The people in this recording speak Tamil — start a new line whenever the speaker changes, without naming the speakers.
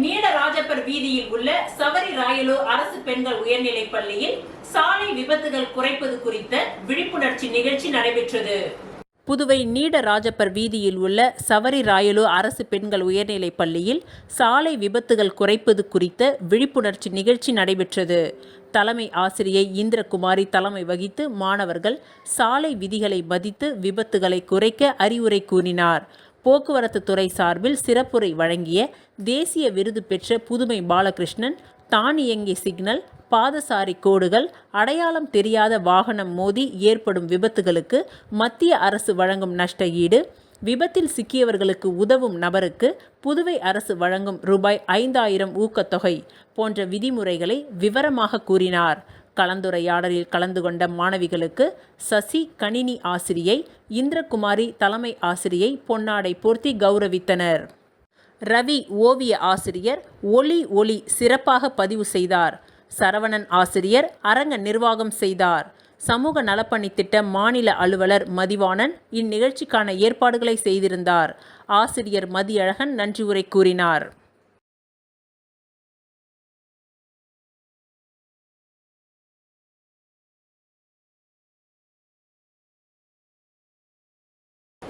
நீடராஜப்பர் வீதியில் உள்ள சவரி ராயலோ அரசு பெண்கள் உயர்நிலைப் பள்ளியில் சாலை விபத்துகள் குறைப்பது குறித்த விழிப்புணர்ச்சி நிகழ்ச்சி நடைபெற்றது. புதுவை நீட ராஜப்பர் வீதியில் உள்ள சவரி ராயலு அரசு பெண்கள் உயர்நிலைப் பள்ளியில் சாலை விபத்துகள் குறைப்பது குறித்த விழிப்புணர்ச்சி நிகழ்ச்சி நடைபெற்றது. தலைமை ஆசிரியை இந்திரகுமாரி தலைமை வகித்து மாணவர்கள் சாலை விதிகளை மதித்து விபத்துகளை குறைக்க அறிவுரை கூறினார். போக்குவரத்து துறை சார்பில் சிறப்புரை வழங்கிய தேசிய விருது பெற்ற புதுமை பாலகிருஷ்ணன் தானியங்கி சிக்னல் பாதசாரி கோடுகள் அடையாளம் தெரியாத வாகனம் மோதி ஏற்படும் விபத்துகளுக்கு மத்திய அரசு வழங்கும் நஷ்ட ஈடு விபத்தில் சிக்கியவர்களுக்கு உதவும் நபருக்கு புதுவை அரசு வழங்கும் ரூபாய் ஐந்தாயிரம் ஊக்கத்தொகை போன்ற விதிமுறைகளை விவரமாக கூறினார். கலந்துரையாடலில் கலந்து கொண்ட மாணவிகளுக்கு சசி கணினி ஆசிரியை இந்திரகுமாரி தலைமை ஆசிரியை பொன்னாடை போர்த்தி கௌரவித்தனர். ரவி ஓவிய ஆசிரியர் ஒளி ஒளி சிறப்பாக பதிவு செய்தார். சரவணன் ஆசிரியர் அரங்க நிர்வாகம் செய்தார். சமூக நலப்பணி திட்ட மாநில அலுவலர் மதிவாணன் இந்நிகழ்ச்சிக்கான ஏற்பாடுகளை செய்திருந்தார். ஆசிரியர் மதியழகன் நன்றி உரை கூறினார்.